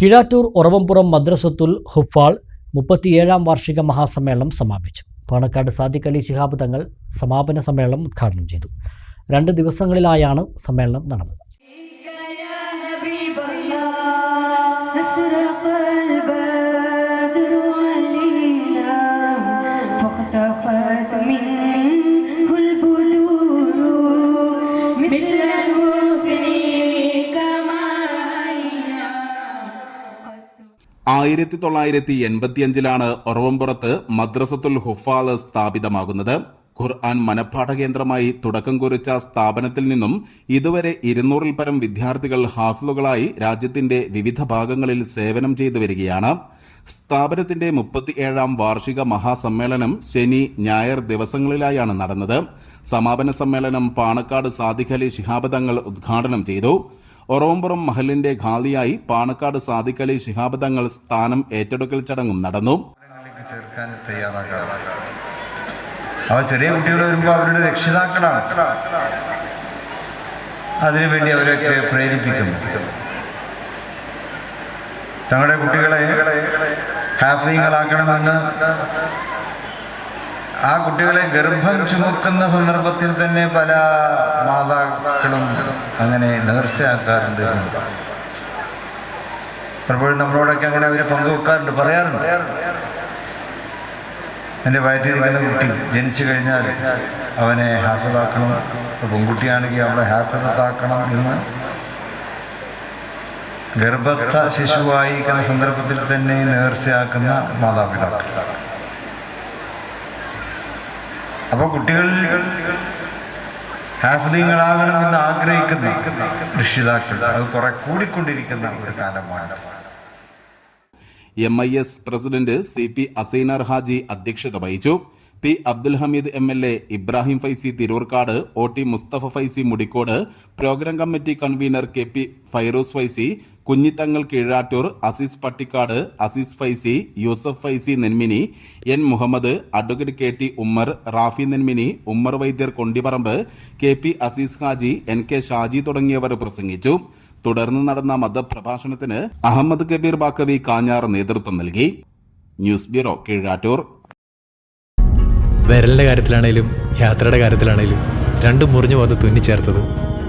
കിഴാറ്റൂർ ഉറവംപുറം മദ്രസത്തുൽ ഹുഫാൾ മുപ്പത്തിയേഴാം വാർഷിക മഹാസമ്മേളനം സമാപിച്ചു. പാണക്കാട് സാദിഖ് അലി ശിഹാബ് തങ്ങൾ സമാപന സമ്മേളനം ഉദ്ഘാടനം ചെയ്തു. രണ്ട് ദിവസങ്ങളിലായാണ് സമ്മേളനം നടന്നത്. ആയിരത്തി തൊള്ളായിരത്തി എൺപത്തിയഞ്ചിലാണ് ഒറവമ്പുറത്ത് മദ്രസത്തുൽ ഹുഫാദ് സ്ഥാപിതമാകുന്നത്. ഖുർആൻ മനഃപ്പാഠ കേന്ദ്രമായി തുടക്കം കുറിച്ച സ്ഥാപനത്തിൽ നിന്നും ഇതുവരെ ഇരുന്നൂറിൽ പരം വിദ്യാർത്ഥികൾ ഹാഫിളുകളായി രാജ്യത്തിന്റെ വിവിധ ഭാഗങ്ങളിൽ സേവനം ചെയ്തു വരികയാണ്. സ്ഥാപനത്തിന്റെ മുപ്പത്തിയേഴാം വാർഷിക മഹാസമ്മേളനം ശനി ഞായർ ദിവസങ്ങളിലായാണ് നടന്നത്. സമാപന സമ്മേളനം പാണക്കാട് സാദിഖലി ശിഹാബ് തങ്ങൾ ഉദ്ഘാടനം ചെയ്തു. ഒറവംപുറം മഹലിന്റെ ഖാലിയായി പാണക്കാട് സാദിഖലി ശിഹാബ് തങ്ങൾ സ്ഥാനം ഏറ്റെടുക്കൽ ചടങ്ങും നടന്നു. ചേർക്കാൻ അവ ചെറിയ കുട്ടികൾ വരുമ്പോൾ അവരുടെ രക്ഷിതാക്കളാണ്. അതിനുവേണ്ടി അവരൊക്കെ പ്രേരിപ്പിക്കുന്നു തങ്ങളുടെ കുട്ടികളെ ഹാഫിങ്ങളാക്കണമെന്ന് ആ കുട്ടികളെ ഗർഭം ചുമക്കുന്ന സന്ദർഭത്തിൽ തന്നെ പല മാതാക്കളും അങ്ങനെ നേർച്ചയാക്കാറുണ്ട്. പലപ്പോഴും നമ്മളോടൊക്കെ അങ്ങനെ അവർ പങ്കുവെക്കാറുണ്ട് പറയാറുണ്ട്. എന്റെ വയറ്റിലിരിക്കുന്ന കുട്ടി ജനിച്ചു കഴിഞ്ഞാൽ അവനെ ഹാഫിളാക്കണം പെൺകുട്ടിയാണെങ്കിൽ അവളെ ഹാഫിളത്താക്കണം എന്ന് ഗർഭസ്ഥ ശിശുവായിരിക്കുന്ന സന്ദർഭത്തിൽ തന്നെ നേർച്ചയാക്കുന്ന മാതാപിതാക്കൾ. അപ്പോൾ കുട്ടികൾ ഹാഫിദീങ്ങളാകണമെന്ന് ആഗ്രഹിക്കുന്ന രക്ഷിതാക്കൾ. അത് കുറെ കൂടിക്കൊണ്ടിരിക്കുന്ന ഒരു കാലമാണ്. M I S president C P Asainar Haji അധ്യക്ഷത വഹിച്ചു. P Abdul Hameed M L A Ibrahim Faizy Thirurkkad O T Musthafa Faizy Mudikkode program committee convener K P Fairoos Faizy Kunhithangal Keezhattur Azeez Pattikkad Azeez Faizy Yusuf Faizy Nenmini N Muhammad advocate K T Ummer Rafi Nenmini Ummer Vaidyar Kondiparamba K P Azeez Haji N K Shaji തുടങ്ങിയവർ പ്രസംഗിച്ചു. തുടർന്ന് നടന്ന മതപ്രഭാഷണത്തിന് അഹമ്മദ് കബീർ ബാക്കവി കാഞ്ഞാർ നേതൃത്വം നൽകി. News bureau Keezhattur. വിരലിന്റെ കാര്യത്തിലാണെങ്കിലും യാത്രയുടെ കാര്യത്തിലാണെങ്കിലും രണ്ടും മുറിഞ്ഞു പോകാതെ തുന്നിച്ചേർത്തത്